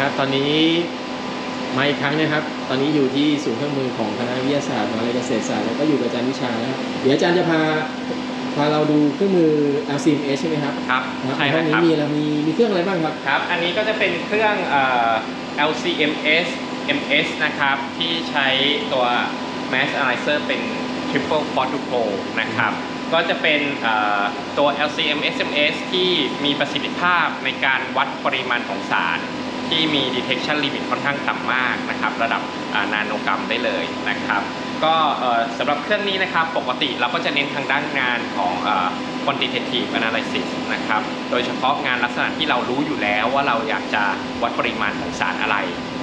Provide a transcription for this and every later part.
ครับ ตอนนี้มาอีกครั้งนะครับ ตอนนี้อยู่ที่ศูนย์เครื่องมือของคณะวิทยาศาสตร์มหาวิทยาลัยเกษตรศาสตร์แล้วก็อยู่กับอาจารย์วิชานะครับเดี๋ยวอาจารย์จะพาพาเราดูเครื่องมือ LCMS ใช่ไหมครับครับนะครับใช่ในห้องนะนี้ครับมีอะไรมีมีเครื่องอะไรบ้างครับครับ อันนี้ก็จะเป็นเครื่องเอ่อ LCMS MS นะครับ ที่ใช้ตัว Mass Analyzer เป็น Triple Quadruple นะครับก็จะเป็นเอ่อตัว LCMS MS ที่มีประสิทธิภาพในการวัดปริมาณของสาร ที่มี detection limit ค่อนข้างต่ำมากนะครับ ระดับนาโนกรัมได้เลยนะครับ ก็สำหรับเครื่องนี้นะครับ ปกติเราก็จะเน้นทางด้านงานของเอ่อ quantitative analysis นะครับ โดยเฉพาะงานลักษณะที่เรารู้อยู่แล้วว่าเราอยากจะวัดปริมาณของสารอะไร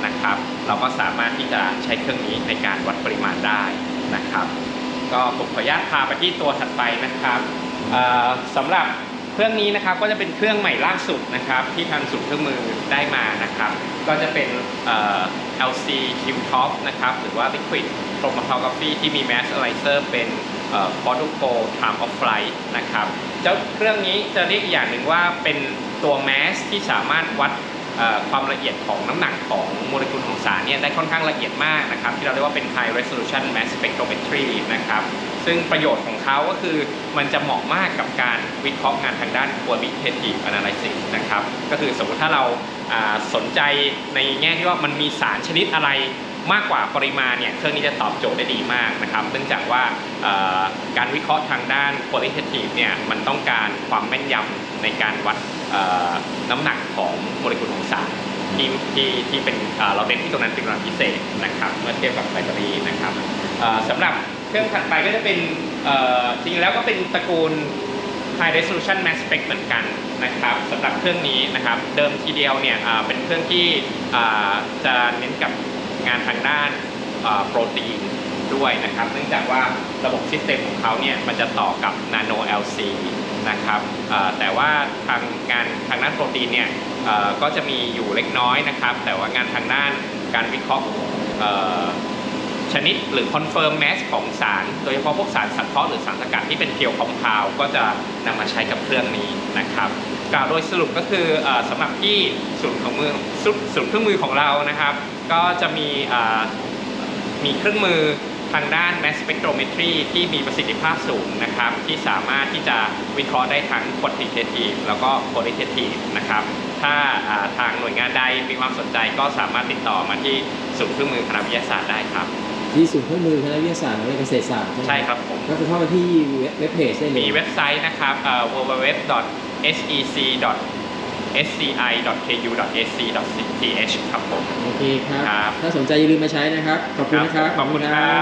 นะครับ เราก็สามารถที่จะใช้เครื่องนี้ในการวัดปริมาณได้นะครับ ก็ผมขออนุญาตพาไปที่ตัวถัดไปนะครับสำหรับ เครื่องนี้นะครับก็จะเป็นเครื่องใหม่ล่าสุดนะครับที่ทางสุดเครื่องมือได้มานะครับ ก็จะเป็น LC Q Top นะครับหรือว่า Liquid Chromatography ที่มี Mass Analyzer เป็นเอ่อ Quadruple Time of Flight นะครับเจ้าเครื่องนี้จะเรียกอีกอย่างหนึ่งว่าเป็นตัว Mass ที่สามารถวัด ความละเอียดของน้ำหนักของโมเลกุลของสารเนี่ยได้ค่อนข้างละเอียดมากนะครับที่เราเรียกว่าเป็น High Resolution Mass Spectrometry นะครับซึ่งประโยชน์ของเขาก็คือมันจะเหมาะมากกับการวิเคราะห์งานทางด้าน qualitative analysis นะครับก็คือสมมติถ้าเราสนใจในแง่ที่ว่ามันมีสารชนิดอะไร มากกว่าปริมาณเนี่ยเครื่องนี้จะตอบโจทย์ได้ดีมากนะครับเนื่องจากว่าการวิเคราะห์ทางด้าน qualitative เนี่ยมันต้องการความแม่นยำในการวัดน้ำหนักของโมเลกุลของสารที่ที่ที่เป็นเราเน้นที่ตรงนั้นเป็นรณีพิเศษนะครับเมื่อเทียบกับไบเตอรี่นะครับสำหรับเครื่องถัดไปก็จะเป็นจริงๆแล้วก็เป็นตระกูล High Resolution Mass Spec เหมือนกันนะครับสำหรับเครื่องนี้นะครับเดิมทีเดียวเนี่ยเป็นเครื่องที่จะเน้นกับ งานทางด้านโปรตีนด้วยนะครับ เนื่องจากว่าระบบซิสเต็มของเขาเนี่ยมันจะต่อกับ Nano LC นะครับแต่ว่าทางงานทางด้านโปรตีนเนี่ยก็จะมีอยู่เล็กน้อยนะครับ แต่ว่างานทางด้านการวิเคราะห์ชนิดหรือ confirm mass ของสาร โดยเฉพาะพวกสารสังเคราะห์หรือสารสกัดที่เป็นเพียวคอมพาวก็จะนำมาใช้กับเครื่องนี้นะครับ กล่าวโดยสรุปก็คือออสำหรับที่ศูนย์ของมือศูนย์เครื่องมือของเรานะครับ ก็จะมีมีเครื่องมือทางด้าน mass spectrometry ที่มีประสิทธิภาพสูงนะครับ ที่สามารถที่จะวิเคราะห์ได้ทั้ง quantitative แล้วก็ qualitative นะครับ ถ้าอ่าทางหน่วยงานใดมีความสนใจก็สามารถติดต่อมาที่ศูนย์เครื่องมือคณะวิทยาศาสตร์ได้ครับ ที่ศูนย์เครื่องมือคณะวิทยาศาสตร์มหาวิทยาลัยเกษตรศาสตร์ใช่ไหมใช่ครับผมก็คือเข้ามาที่เว็บเพจได้เลยมีเว็บไซต์นะครับเอ่อ www.sec.sci.ku.ac.th ครับผมโอเคครับ ครับ ถ้าสนใจอย่าลืมมาใช้นะครับ ขอบคุณนะครับ ขอบคุณครับ